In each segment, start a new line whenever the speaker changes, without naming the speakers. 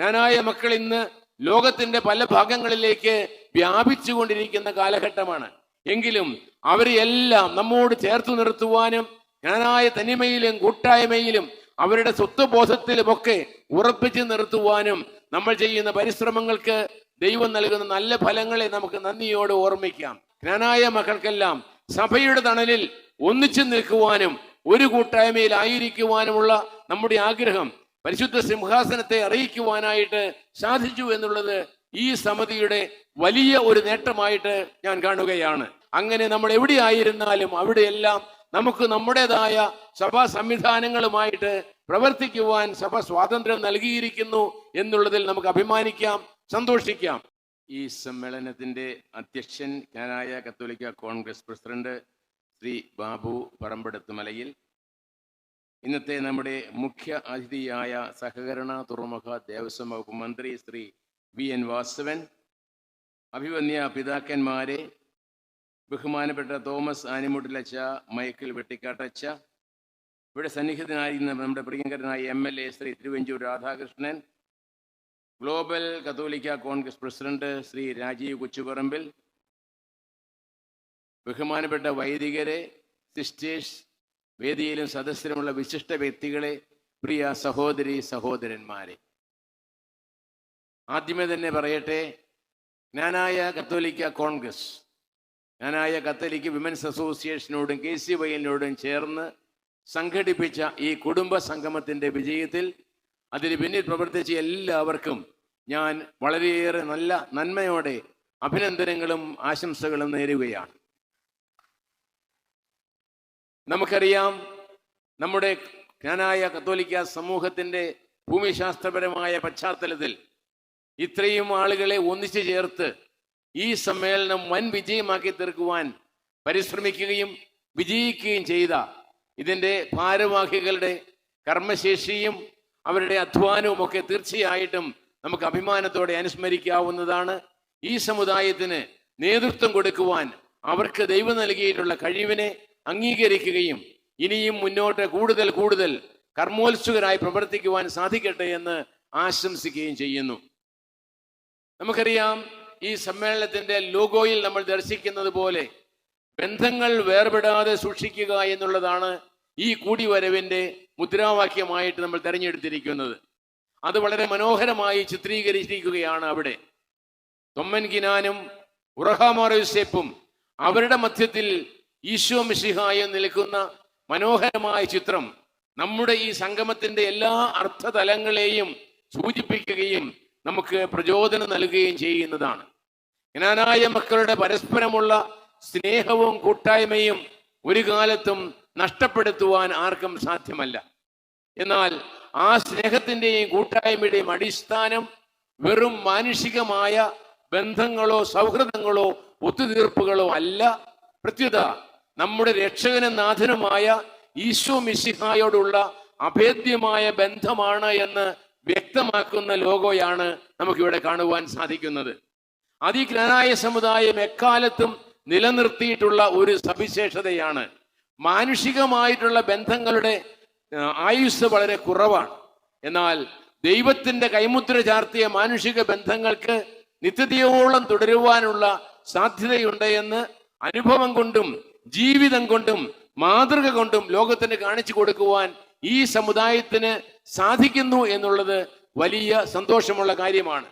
ഞാനായ മക്കൾ ഇന്ന് ലോകത്തിന്റെ പല ഭാഗങ്ങളിലേക്ക് വ്യാപിച്ചു കൊണ്ടിരിക്കുന്ന കാലഘട്ടമാണ്. എങ്കിലും അവരെ എല്ലാം നമ്മോട് ചേർത്തു നിർത്തുവാനും ഞാനായ തനിമയിലും കൂട്ടായ്മയിലും അവരുടെ സ്വത്വബോധത്തിലുമൊക്കെ ഉറപ്പിച്ചു നിർത്തുവാനും നമ്മൾ ചെയ്യുന്ന പരിശ്രമങ്ങൾക്ക് ദൈവം നൽകുന്ന നല്ല ഫലങ്ങളെ നമുക്ക് നന്ദിയോട് ഓർമ്മിക്കാം. ജ്ഞാനായ മക്കൾക്കെല്ലാം സഭയുടെ തണലിൽ ഒന്നിച്ചു നിൽക്കുവാനും ഒരു കൂട്ടായ്മയിൽ ആയിരിക്കുവാനുമുള്ള നമ്മുടെ ആഗ്രഹം പരിശുദ്ധ സിംഹാസനത്തെ അറിയിക്കുവാനായിട്ട് സാധിച്ചു എന്നുള്ളത് ഈ സമിതിയുടെ വലിയ ഒരു നേട്ടമായിട്ട് ഞാൻ കാണുകയാണ്. അങ്ങനെ നമ്മൾ എവിടെയായിരുന്നാലും അവിടെയെല്ലാം നമുക്ക് നമ്മുടേതായ സഭാ സംവിധാനങ്ങളുമായിട്ട് പ്രവർത്തിക്കുവാൻ സഭ സ്വാതന്ത്ര്യം നൽകിയിരിക്കുന്നു എന്നുള്ളതിൽ നമുക്ക് അഭിമാനിക്കാം സന്തോഷിക്കാം. ഈ സമ്മേളനത്തിന്റെ അധ്യക്ഷൻ Knanaya Catholic Congress president Shri Babu Parambeduthu Malayil ഇന്നത്തെ നമ്മുടെ മുഖ്യ അതിഥിയായ സഹകരണ തുറമുഖ ദേവസ്വം വകുപ്പ് മന്ത്രി ശ്രീ വി എൻ വാസവൻ അഭിവന്യ പിതാക്കന്മാരെ ബഹുമാനപ്പെട്ട തോമസ് ആനിമുട്ടിലച്ച മൈക്കിൾ വെട്ടിക്കാട്ടച്ച ഇവിടെ സന്നിഹിതനായിരുന്ന നമ്മുടെ പ്രിയങ്കരനായ M L A Shri Thiruvanchoor Radhakrishnan global Catholic Congress president Shri Rajeev Kochuparambil ബഹുമാനപ്പെട്ട വൈദികരെ സിസ്റ്റേഴ്സ് വേദിയിലും സദസ്സിലുമുള്ള വിശിഷ്ട വ്യക്തികളെ പ്രിയ സഹോദരി സഹോദരന്മാരെ. ആദ്യമേ തന്നെ പറയട്ടെ ഞാനായ Catholic Congress Knanaya Catholic women's അസോസിയേഷനോടും K C വൈനോടും ചേർന്ന് സംഘടിപ്പിച്ച ഈ കുടുംബ സംഗമത്തിന്റെ വിജയത്തിൽ അതിന് പിന്നിൽ പ്രവർത്തിച്ച എല്ലാവർക്കും ഞാൻ വളരെയേറെ നല്ല നന്മയോടെ അഭിനന്ദനങ്ങളും ആശംസകളും നേരുകയാണ്. നമുക്കറിയാം നമ്മുടെ ജ്ഞാനായ കത്തോലിക്ക സമൂഹത്തിന്റെ ഭൂമിശാസ്ത്രപരമായ പശ്ചാത്തലത്തിൽ ഇത്രയും ആളുകളെ ഒന്നിച്ചു ചേർത്ത് ഈ സമ്മേളനം വൻ വിജയമാക്കി തീർക്കുവാൻ പരിശ്രമിക്കുകയും വിജയിക്കുകയും ചെയ്ത ഇതിന്റെ ഭാരവാഹികളുടെ കർമ്മശേഷിയും അവരുടെ അധ്വാനവും ഒക്കെ തീർച്ചയായിട്ടും നമുക്ക് അഭിമാനത്തോടെ അനുസ്മരിക്കാവുന്നതാണ്. ഈ സമുദായത്തിന് നേതൃത്വം കൊടുക്കുവാൻ അവർക്ക് ദൈവം നൽകിയിട്ടുള്ള കഴിവിനെ അംഗീകരിക്കുകയും ഇനിയും മുന്നോട്ട് കൂടുതൽ കൂടുതൽ കർമ്മോത്സുകരായി പ്രവർത്തിക്കുവാൻ സാധിക്കട്ടെ എന്ന് ആശംസിക്കുകയും ചെയ്യുന്നു. നമുക്കറിയാം ഈ സമ്മേളനത്തിന്റെ ലോഗോയിൽ നമ്മൾ ദർശിക്കുന്നത് പോലെ ബന്ധങ്ങൾ വേർപെടാതെ സൂക്ഷിക്കുക എന്നുള്ളതാണ് ഈ കൂടിവരവിന്റെ മുദ്രാവാക്യമായിട്ട് നമ്മൾ തെരഞ്ഞെടുത്തിരിക്കുന്നത്. അത് വളരെ മനോഹരമായി ചിത്രീകരിച്ചിരിക്കുകയാണ് അവിടെ. തൊമ്മൻ കിനാനും ഉറഹാമോറയുസേപ്പും അവരുടെ മധ്യത്തിൽ ഈശോ മിശിഹായും നിൽക്കുന്ന മനോഹരമായ ചിത്രം നമ്മുടെ ഈ സംഗമത്തിന്റെ എല്ലാ അർത്ഥതലങ്ങളെയും സൂചിപ്പിക്കുകയും നമുക്ക് പ്രചോദനം നൽകുകയും ചെയ്യുന്നതാണ്. ജ്ഞാനായ മക്കളുടെ പരസ്പരമുള്ള സ്നേഹവും കൂട്ടായ്മയും ഒരു കാലത്തും നഷ്ടപ്പെടുത്തുവാൻ ആർക്കും സാധ്യമല്ല. എന്നാൽ ആ സ്നേഹത്തിന്റെയും കൂട്ടായ്മയുടെയും അടിസ്ഥാനം വെറും മാനുഷികമായ ബന്ധങ്ങളോ സൗഹൃദങ്ങളോ ഒത്തുതീർപ്പുകളോ അല്ല. പ്രത്യുത നമ്മുടെ രക്ഷകനും നാഥനുമായ ഈശോ മിശിഹായോടുള്ള അഭേദ്യമായ ബന്ധമാണ് എന്ന് വ്യക്തമാക്കുന്ന ലോഗോയാണ് നമുക്കിവിടെ കാണുവാൻ സാധിക്കുന്നത്. അതിജ്ഞാനായ സമുദായം എക്കാലത്തും നിലനിർത്തിയിട്ടുള്ള ഒരു സവിശേഷതയാണ്. മാനുഷികമായിട്ടുള്ള ബന്ധങ്ങളുടെ ആയുസ് വളരെ കുറവാണ്. എന്നാൽ ദൈവത്തിന്റെ കൈമുദ്ര ചാർത്തിയ മാനുഷിക ബന്ധങ്ങൾക്ക് നിത്യതയോളം തുടരുവാനുള്ള സാധ്യതയുണ്ട് എന്ന് അനുഭവം കൊണ്ടും ജീവിതം കൊണ്ടും മാതൃക കൊണ്ടും ലോകത്തിന് കാണിച്ചു കൊടുക്കുവാൻ ഈ സമുദായത്തിന് സാധിക്കുന്നു എന്നുള്ളത് വലിയ സന്തോഷമുള്ള കാര്യമാണ്.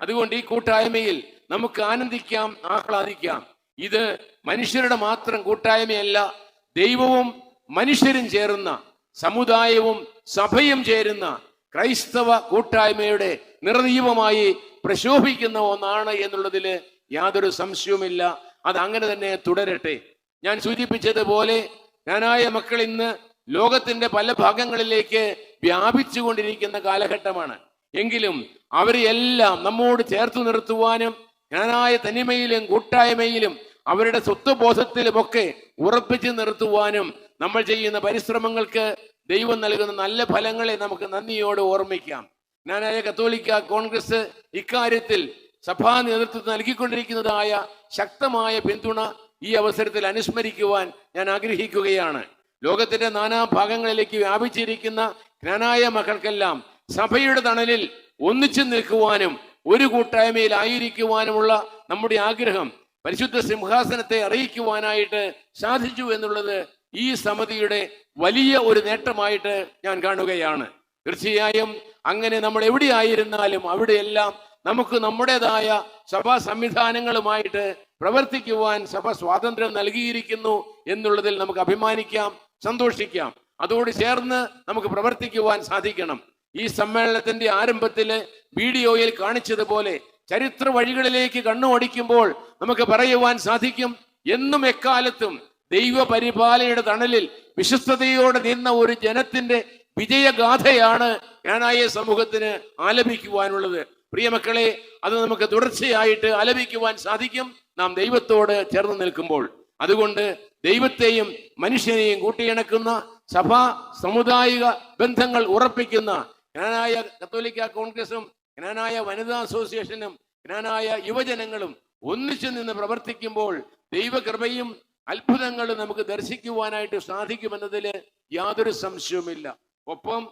അതുകൊണ്ട് ഈ കൂട്ടായ്മയിൽ നമുക്ക് ആനന്ദിക്കാം ആഹ്ലാദിക്കാം. ഇത് മനുഷ്യരുടെ മാത്രം കൂട്ടായ്മയല്ല ദൈവവും മനുഷ്യരും ചേരുന്ന സമുദായവും സഭയും ചേരുന്ന ക്രൈസ്തവ കൂട്ടായ്മയുടെ നിർദീപമായി പ്രശോഭിക്കുന്ന ഒന്നാണ് എന്നുള്ളതിൽ യാതൊരു സംശയവുമില്ല. അത് അങ്ങനെ തന്നെ തുടരട്ടെ. ഞാൻ സൂചിപ്പിച്ചതുപോലെ ഞാനായ മക്കൾ ഇന്ന് ലോകത്തിന്റെ പല ഭാഗങ്ങളിലേക്ക് വ്യാപിച്ചുകൊണ്ടിരിക്കുന്ന കാലഘട്ടമാണ്. എങ്കിലും അവരെ എല്ലാം നമ്മോട് ചേർത്ത് നിർത്തുവാനും ഞാനായ തനിമയിലും കൂട്ടായ്മയിലും അവരുടെ സ്വത്വബോധത്തിലുമൊക്കെ ഉറപ്പിച്ചു നിർത്തുവാനും നമ്മൾ ചെയ്യുന്ന പരിശ്രമങ്ങൾക്ക് ദൈവം നൽകുന്ന നല്ല ഫലങ്ങളെ നമുക്ക് നന്ദിയോട് ഓർമ്മിക്കാം. ഞാനായ കത്തോലിക്ക കോൺഗ്രസ് ഇക്കാര്യത്തിൽ സഭാ നേതൃത്വം നൽകിക്കൊണ്ടിരിക്കുന്നതായ ശക്തമായ പിന്തുണ ഈ അവസരത്തിൽ അനുസ്മരിക്കുവാൻ ഞാൻ ആഗ്രഹിക്കുകയാണ്. ലോകത്തിന്റെ നാനാ ഭാഗങ്ങളിലേക്ക് വ്യാപിച്ചിരിക്കുന്ന ജ്ഞാനായ മക്കൾക്കെല്ലാം സഭയുടെ തണലിൽ ഒന്നിച്ചു നിൽക്കുവാനും ഒരു കൂട്ടായ്മയിൽ ആയിരിക്കുവാനുമുള്ള നമ്മുടെ ആഗ്രഹം പരിശുദ്ധ സിംഹാസനത്തെ അറിയിക്കുവാനായിട്ട് സാധിച്ചു എന്നുള്ളത് ഈ സമിതിയുടെ വലിയ ഒരു നേട്ടമായിട്ട് ഞാൻ കാണുകയാണ്. തീർച്ചയായും അങ്ങനെ നമ്മൾ എവിടെയായിരുന്നാലും അവിടെയെല്ലാം നമുക്ക് നമ്മുടേതായ സഭാ സംവിധാനങ്ങളുമായിട്ട് പ്രവർത്തിക്കുവാൻ സഭ സ്വാതന്ത്ര്യം നൽകിയിരിക്കുന്നു എന്നുള്ളതിൽ നമുക്ക് അഭിമാനിക്കാം സന്തോഷിക്കാം. അതോട് ചേർന്ന് നമുക്ക് പ്രവർത്തിക്കുവാൻ സാധിക്കണം. ഈ സമ്മേളനത്തിന്റെ ആരംഭത്തിൽ വീഡിയോയിൽ കാണിച്ചതുപോലെ ചരിത്ര വഴികളിലേക്ക് കണ്ണുമടിക്കുമ്പോൾ നമുക്ക് പറയുവാൻ സാധിക്കും എന്നും എക്കാലത്തും ദൈവപരിപാലയുടെ തണലിൽ വിശ്വസ്തയോടെ നിന്ന ഒരു ജനത്തിന്റെ വിജയഗാഥയാണ് ഞാനായ സമൂഹത്തിന് ആലപിക്കുവാനുള്ളത്. പ്രിയമക്കളെ അത് നമുക്ക് തുടർച്ചയായിട്ട് ആലപിക്കുവാൻ സാധിക്കും. നാം ദൈവത്തോട് ചേർന്ന് നിൽക്കുമ്പോൾ അതുകൊണ്ട് ദൈവത്തെയും മനുഷ്യനെയും കൂട്ടിയിണക്കുന്ന സഭാ സമുദായിക ബന്ധങ്ങൾ ഉറപ്പിക്കുന്ന ജ്ഞാനായ കത്തോലിക്ക കോൺഗ്രസും ജ്ഞാനായ വനിതാ അസോസിയേഷനും ജ്ഞാനായ യുവജനങ്ങളും ഒന്നിച്ചു നിന്ന് പ്രവർത്തിക്കുമ്പോൾ ദൈവകൃപയും അത്ഭുതങ്ങളും നമുക്ക് ദർശിക്കുവാനായിട്ട് സാധിക്കുമെന്നതിൽ യാതൊരു സംശയവുമില്ല. ഒപ്പം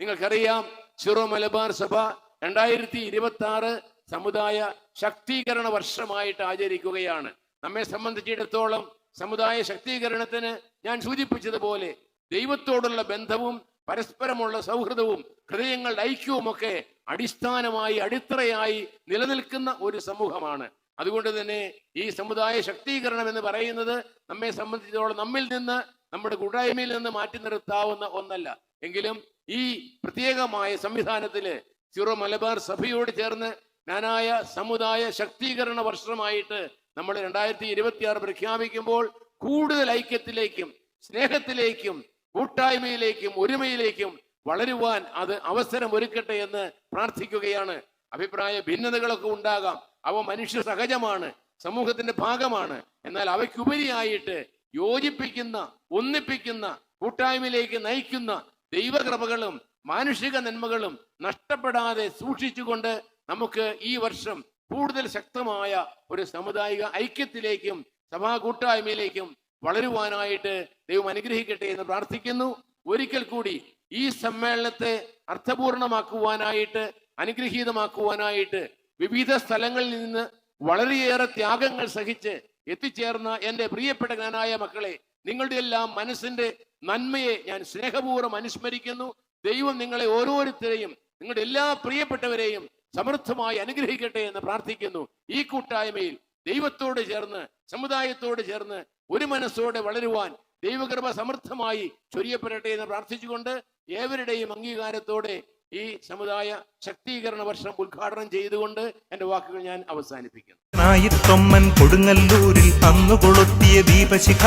നിങ്ങൾക്കറിയാം സിറോ മലബാർ സഭ രണ്ടായിരത്തി ഇരുപത്തി ആറ് സമുദായ ശക്തീകരണ വർഷമായിട്ട് ആചരിക്കുകയാണ്. നമ്മെ സംബന്ധിച്ചിടത്തോളം സമുദായ ശക്തീകരണത്തിന് ഞാൻ സൂചിപ്പിച്ചതുപോലെ ദൈവത്തോടുള്ള ബന്ധവും പരസ്പരമുള്ള സൗഹൃദവും ഹൃദയങ്ങളുടെ ഐക്യവുമൊക്കെ അടിസ്ഥാനമായി അടിത്തറയായി നിലനിൽക്കുന്ന ഒരു സമൂഹമാണ്. അതുകൊണ്ട് തന്നെ ഈ സമുദായ ശക്തീകരണം എന്ന് പറയുന്നത് നമ്മെ സംബന്ധിച്ചിടത്തോളം നമ്മിൽ നിന്ന് നമ്മുടെ കൂട്ടായ്മയിൽ നിന്ന് മാറ്റി നിർത്താവുന്ന ഒന്നല്ല. എങ്കിലും ഈ പ്രത്യേകമായ സംവിധാനത്തിൽ സിറോ മലബാർ സഭയോട് ചേർന്ന് ഞാനായ സമുദായ ശക്തീകരണ വർഷമായിട്ട് നമ്മൾ രണ്ടായിരത്തി ഇരുപത്തി ആറ് പ്രഖ്യാപിക്കുമ്പോൾ കൂടുതൽ ഐക്യത്തിലേക്കും സ്നേഹത്തിലേക്കും കൂട്ടായ്മയിലേക്കും ഒരുമയിലേക്കും വളരുവാൻ അത് അവസരം ഒരുക്കട്ടെ എന്ന് പ്രാർത്ഥിക്കുകയാണ്. അഭിപ്രായ ഭിന്നതകളൊക്കെ ഉണ്ടാകാം. അവ മനുഷ്യ സഹജമാണ് സമൂഹത്തിന്റെ ഭാഗമാണ്. എന്നാൽ അവയ്ക്കുപരിയായിട്ട് യോജിപ്പിക്കുന്ന ഒന്നിപ്പിക്കുന്ന കൂട്ടായ്മയിലേക്ക് നയിക്കുന്ന ദൈവകൃപകളും മാനുഷിക നന്മകളും നഷ്ടപ്പെടാതെ സൂക്ഷിച്ചുകൊണ്ട് നമുക്ക് ഈ വർഷം കൂടുതൽ ശക്തമായ ഒരു സാമുദായിക ഐക്യത്തിലേക്കും സഭാ കൂട്ടായ്മയിലേക്കും വളരുവാനായിട്ട് ദൈവം അനുഗ്രഹിക്കട്ടെ എന്ന് പ്രാർത്ഥിക്കുന്നു. ഒരിക്കൽ കൂടി ഈ സമ്മേളനത്തെ അർത്ഥപൂർണമാക്കുവാനായിട്ട് അനുഗ്രഹീതമാക്കുവാനായിട്ട് വിവിധ സ്ഥലങ്ങളിൽ നിന്ന് വളരെയേറെ ത്യാഗങ്ങൾ സഹിച്ച് എത്തിച്ചേർന്ന എന്റെ പ്രിയപ്പെട്ട ജ്ഞാനായ മക്കളെ നിങ്ങളുടെ എല്ലാം മനസ്സിന്റെ നന്മയെ ഞാൻ സ്നേഹപൂർവം അനുസ്മരിക്കുന്നു. ദൈവം നിങ്ങളെ ഓരോരുത്തരെയും നിങ്ങളുടെ എല്ലാ പ്രിയപ്പെട്ടവരെയും സമൃദ്ധമായി അനുഗ്രഹിക്കട്ടെ എന്ന് പ്രാർത്ഥിക്കുന്നു. ഈ കൂട്ടായ്മയിൽ ദൈവത്തോട് ചേർന്ന് സമുദായത്തോട് ചേർന്ന് ഒരു മനസ്സോടെ വളരുവാൻ ദൈവകൃപ സമൃദ്ധമായി ചൊരിയപ്പെടട്ടെ എന്ന് പ്രാർത്ഥിച്ചുകൊണ്ട് ഏവരുടെയും അംഗീകാരത്തോടെ ഈ സമുദായ ശക്തീകരണ വർഷം ഉദ്ഘാടനം ചെയ്തുകൊണ്ട് എന്റെ വാക്കുകൾ ഞാൻ അവസാനിപ്പിക്കുന്നു.
നായിത്തൊമ്മൻ കൊടുങ്ങല്ലൂരിൽ അന്നു കൊളുത്തിയ ദീപശിഖ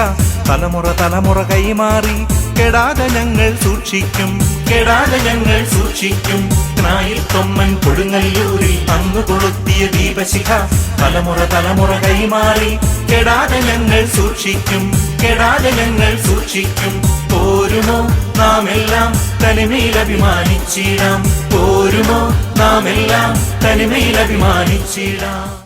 തലമുറ തലമുറ കൈമാറി കെടാതെ ഞങ്ങൾ സൂക്ഷിക്കും കെടാതെ ഞങ്ങൾ സൂക്ഷിക്കും. നായിത്തൊമ്മൻ കൊടുങ്ങല്ലൂരിൽ അന്നു കൊളുത്തിയ ദീപശിഖ. തലമുറ തലമുറ കൈമാറി കെടാതെ ഞങ്ങൾ സൂക്ഷിക്കും കെടാതെ ഞങ്ങൾ സൂക്ഷിക്കും. പോരുമോ? നാം എല്ലാം തനിമയിൽ അഭിമാനിച്ചിടാം. പോരുമോ? നാം എല്ലാം തനിമയിൽ അഭിമാനിച്ചിടാം.